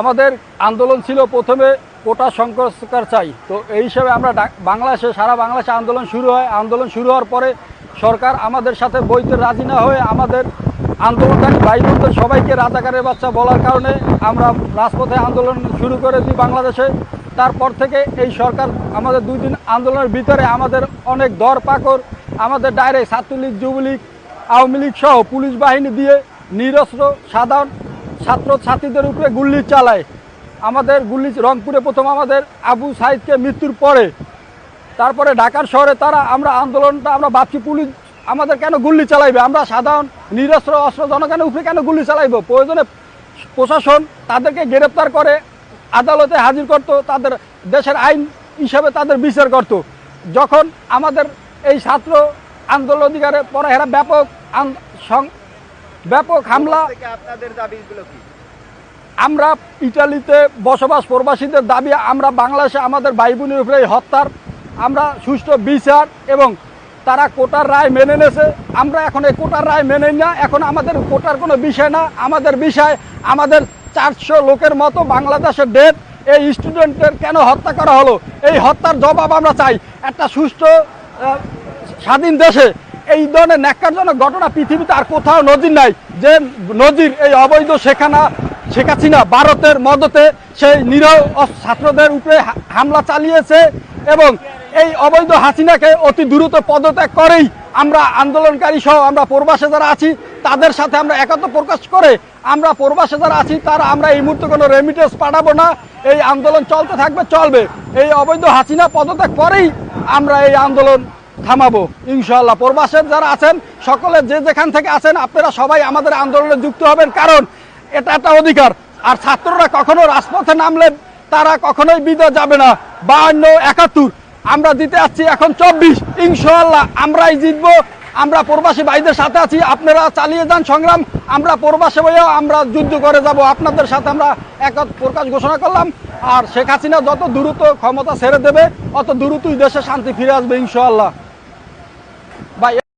আমাদের আন্দোলন ছিল প্রথমে কোটা সংস্কার চাই। তো এই হিসাবে আমরা বাংলাদেশে, সারা বাংলাদেশে আন্দোলন শুরু হয়। আন্দোলন শুরু হওয়ার পরে সরকার আমাদের সাথে বইতে রাজি না হয়ে আমাদের আন্দোলনকারী ভাই বোনদের সবাইকে রাজাকারের বাচ্চা বলার কারণে আমরা রাজপথে আন্দোলন শুরু করে দিই বাংলাদেশে। তারপর থেকে এই সরকার আমাদের দুই দিন আন্দোলনের ভিতরে আমাদের অনেক দর পাকড়, আমাদের ডাইরেক্ট ছাত্রলীগ, যুবলীগ, আওয়ামী লীগ সহ পুলিশ বাহিনী দিয়ে নিরস্ত্র, সাধারণ ছাত্র ছাত্রীদের উপরে গুল্লি চালায়। আমাদের গুল্লি রংপুরে প্রথম আমাদের আবু সাইদকে মৃত্যুর পরে। তারপরে ঢাকার শহরে তারা আমরা আন্দোলনটা, আমরা ভাবছি পুলিশ আমাদের কেন গুল্লি চালাইবে? আমরা সাধারণ, নিরস্ত্র, অস্ত্র জনগণের উপরে কেন গুল্লি চালাইব? প্রয়োজনে প্রশাসন তাদেরকে গ্রেপ্তার করে, আদালতে হাজির করত, তাদের দেশের আইন হিসাবে তাদের বিচার করত। যখন আমাদের এই ছাত্র আন্দোলন অধিকারে পরে এরা ব্যাপক ব্যাপক হামলা। আপনাদের দাবিগুলো কি? আমরা ইটালিতে বসবাস প্রবাসীদের দাবি আমরা বাংলাদেশে আমাদের ভাই বোনের উপরে হত্যার আমরা সুষ্ঠু বিচার এবং তারা কোটার রায় মেনে নেছে। আমরা এখন এই কোটার রায় মেনে না এখন আমাদের কোটার কোনো বিষয় না। আমাদের বিষয় আমাদের চারশো লোকের মতো বাংলাদেশের ডেট এই স্টুডেন্টের কেন হত্যা করা হলো? এই হত্যার জবাব আমরা চাই। একটা সুষ্ঠু স্বাধীন দেশে এই ধরনের ন্যাক্কারজনক ঘটনা পৃথিবীতে আর কোথাও নজির নাই। যে নজির এই অবৈধ শেখানা শেখ হাসিনা ভারতের মদতে সেই নিরহ ছাত্রদের উপরে হামলা চালিয়েছে এবং এই অবৈধ হাসিনাকে অতি দ্রুত পদত্যাগ করেই আমরা আন্দোলনকারী সহ আমরা প্রবাসে যারা আছি, তাদের সাথে আমরা একত্র প্রকাশ করে আমরা প্রবাসে যারা আছি, তারা আমরা এই মুহূর্তে কোনো রেমিটেন্স পাঠাবো না। এই আন্দোলন চলতে থাকবে, চলবে। এই অবৈধ হাসিনা পদত্যাগ করেই আমরা এই আন্দোলন থামাবো। ইনশাল্লাহ প্রবাসের যারা আছেন, সকলে যে যেখান থেকে আছেন, আপনারা সবাই আমাদের আন্দোলনে যুক্ত হবেন। কারণ এটা একটা অধিকার। আর ছাত্ররা কখনো রাজপথে নামলে তারা কখনোই বিদে যাবে না। বাহান্ন একাত্তর। আমরা দিতে আসছি এখন চব্বিশ। ইনশাল্লাহ আমরাই জিতবো। আমরা প্রবাসী ভাইদের সাথে আছি। আপনারা চালিয়ে যান সংগ্রাম। আমরা প্রবাসী ভাইও আমরা যুদ্ধ করে যাব। আপনাদের সাথে আমরা এক প্রকাশ ঘোষণা করলাম। আর শেখ হাসিনা যত দ্রুত ক্ষমতা ছেড়ে দেবে, অত দ্রুতই দেশে শান্তি ফিরে আসবে, ইনশাআল্লাহ।